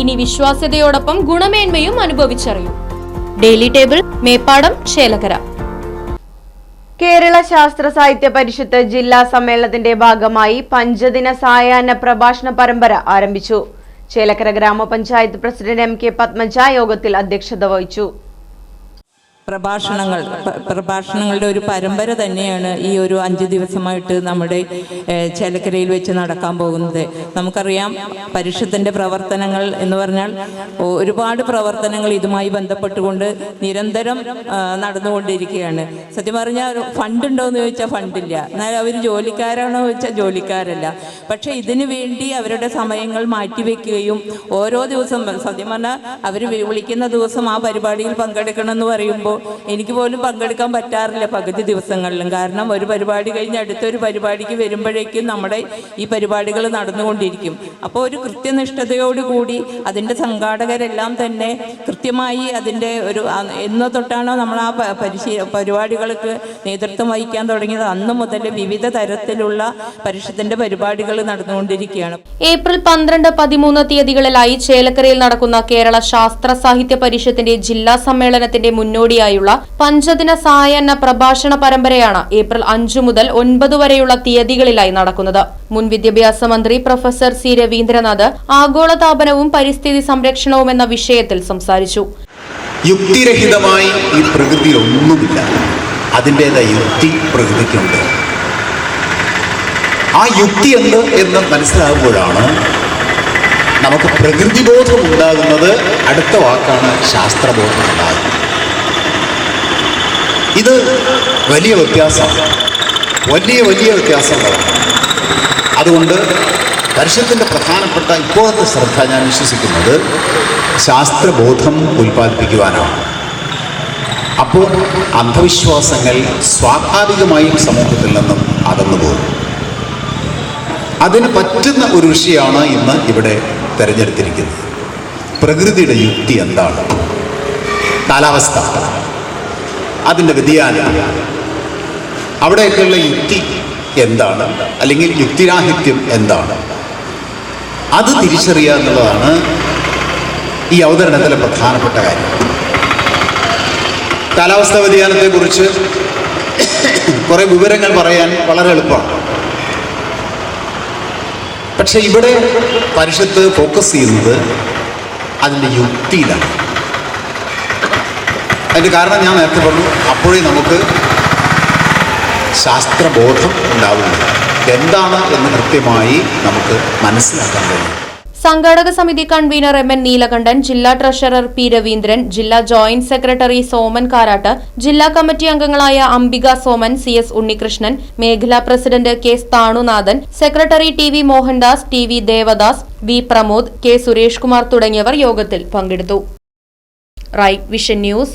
ഇനി വിശ്വാസ്യതയോടൊപ്പം ഗുണമേന്മയും അനുഭവിച്ചറിയൂ. ഡെയിലി ടേബിൾ മേപ്പാടം ചേലകര കേരള ശാസ്ത്ര സാഹിത്യ പരിഷത്ത് ജില്ലാ സമ്മേളനത്തിന്റെ ഭാഗമായി പഞ്ചദിന സായാഹ്ന പ്രഭാഷണ പരമ്പര ആരംഭിച്ചു. ചേലക്കര ഗ്രാമപഞ്ചായത്ത് പ്രസിഡന്റ് എം കെ പത്മജ യോഗത്തിൽ അധ്യക്ഷത വഹിച്ചു. പ്രഭാഷണങ്ങൾ പ്രഭാഷണങ്ങളുടെ ഒരു പരമ്പര തന്നെയാണ് ഈ ഒരു അഞ്ച് ദിവസമായിട്ട് നമ്മുടെ ചേലക്കരയിൽ വെച്ച് നടക്കാൻ പോകുന്നത്. നമുക്കറിയാം പരിഷത്തിന്റെ പ്രവർത്തനങ്ങൾ എന്ന് പറഞ്ഞാൽ ഒരുപാട് പ്രവർത്തനങ്ങൾ ഇതുമായി ബന്ധപ്പെട്ടുകൊണ്ട് നിരന്തരം നടന്നുകൊണ്ടിരിക്കുകയാണ്. സത്യം പറഞ്ഞാൽ ഫണ്ട് ഉണ്ടോ എന്ന് ചോദിച്ചാൽ ഫണ്ടില്ല. എന്നാൽ അവർ ജോലിക്കാരാണോ ചോദിച്ചാൽ ജോലിക്കാരല്ല. പക്ഷേ ഇതിനു വേണ്ടി അവരുടെ സമയങ്ങൾ മാറ്റിവെക്കുകയും ഓരോ ദിവസം സത്യം പറഞ്ഞാൽ അവർ വിളിക്കുന്ന ദിവസം ആ പരിപാടിയിൽ പങ്കെടുക്കണമെന്ന് പറയുമ്പോൾ എനിക്ക് പോലും പങ്കെടുക്കാൻ പറ്റാറില്ല പകുതി ദിവസങ്ങളിലും. കാരണം ഒരു പരിപാടി കഴിഞ്ഞ് അടുത്തൊരു പരിപാടിക്ക് വരുമ്പോഴേക്കും നമ്മുടെ ഈ പരിപാടികൾ നടന്നുകൊണ്ടിരിക്കും. അപ്പോൾ ഒരു കൃത്യനിഷ്ഠതയോടുകൂടി അതിന്റെ സംഘാടകരെല്ലാം തന്നെ കൃത്യമായി അതിന്റെ ഒരു എന്ന് തൊട്ടാണോ നമ്മൾ ആ പരിശീ പരിപാടികൾക്ക് നേതൃത്വം വഹിക്കാൻ തുടങ്ങിയത്? അന്ന് മുതൽ വിവിധ തരത്തിലുള്ള പരിഷത്തിന്റെ പരിപാടികൾ നടന്നുകൊണ്ടിരിക്കുകയാണ്. ഏപ്രിൽ പന്ത്രണ്ട് പതിമൂന്ന് തീയതികളിലായി ചേലക്കരയിൽ നടക്കുന്ന കേരള ശാസ്ത്ര സാഹിത്യ പരിഷത്തിന്റെ ജില്ലാ സമ്മേളനത്തിന്റെ മുന്നോടിയായുള്ള പഞ്ചദിന സായാഹ്ന പ്രഭാഷണ പരമ്പരയാണ് ഏപ്രിൽ അഞ്ചു മുതൽ ഒൻപത് വരെയുള്ള തീയതികളിലായി നടക്കുന്നത്. മുൻ വിദ്യാഭ്യാസ മന്ത്രി പ്രൊഫസർ സി രവീന്ദ്രനാഥ് ആഗോളതാപനവും പരിസ്ഥിതി സംരക്ഷണവും എന്ന വിഷയത്തിൽ സംസാരിച്ചു. യുക്തിരഹിതമായി ഈ പ്രകൃതിയിൽ ഒന്നുമില്ല അതിന്റെതായ യുക്തി പ്രകൃതിക്കുണ്ട്. ആ യുക്തി എന്ത് എന്ന് മനസ്സിലാകുമ്പോഴാണ് നമുക്ക് പ്രകൃതിബോധം ഉണ്ടാകുന്നത് അടുത്ത വാക്കാണ് ശാസ്ത്രബോധം ഉണ്ടാകുന്നത്. ഇത് വലിയ വ്യത്യാസമാണ് വലിയ വലിയ വ്യത്യാസങ്ങളാണ്. അതുകൊണ്ട് പരിഷത്തിന്റെ പ്രധാനപ്പെട്ട ഇപ്പോഴത്തെ ശ്രദ്ധ ഞാൻ വിശ്വസിക്കുന്നത് ശാസ്ത്രബോധം ഉൽപ്പാദിപ്പിക്കുവാനാണ്. അപ്പോൾ അന്ധവിശ്വാസങ്ങൾ സ്വാഭാവികമായും സമൂഹത്തിൽ നിന്നും അകന്നു പോകും. അതിന് പറ്റുന്ന ഒരു വിഷയമാണ് ഇന്ന് ഇവിടെ തിരഞ്ഞെടുത്തിരിക്കുന്നത്. പ്രകൃതിയുടെ യുക്തി എന്താണ്? കാലാവസ്ഥ. അതിന്റെ വ്യതിയാനം. അവിടെയൊക്കെയുള്ള യുക്തി എന്താണ്? അല്ലെങ്കിൽ യുക്തിരാഹിത്യം എന്താണ്? അത് തിരിച്ചറിയുക എന്നുള്ളതാണ് ഈ അവതരണത്തിലെ പ്രധാനപ്പെട്ട കാര്യം. കാലാവസ്ഥാ വ്യതിയാനത്തെക്കുറിച്ച് കുറേ വിവരങ്ങൾ പറയാൻ വളരെ എളുപ്പമാണ്. പക്ഷെ ഇവിടെ പരിഷത്ത് ഫോക്കസ് ചെയ്യുന്നത് അതിന്റെ യുക്തിയിലാണ്. അതിന്റെ കാരണം ഞാൻ നേരത്തെ പറഞ്ഞു അപ്പോഴേ നമുക്ക് ശാസ്ത്രബോധം ഉണ്ടാവുന്നത് എന്താണ് എന്ന് കൃത്യമായി നമുക്ക് മനസ്സിലാക്കാൻ കഴിയും. സംഘാടക സമിതി കൺവീനർ എം എൻ നീലകണ്ഠൻ ജില്ലാ ട്രഷറർ പി രവീന്ദ്രൻ ജില്ലാ ജോയിന്റ് സെക്രട്ടറി സോമൻ കാരാട്ട് ജില്ലാ കമ്മിറ്റി അംഗങ്ങളായ അംബിക സോമൻ സി എസ് ഉണ്ണികൃഷ്ണൻ മേഖലാ president K Sthanunathan secretary T V Mohandas T V Devadas V Pramod K Suresh Kumar തുടങ്ങിയവർ യോഗത്തിൽ പങ്കെടുത്തു. Right vision news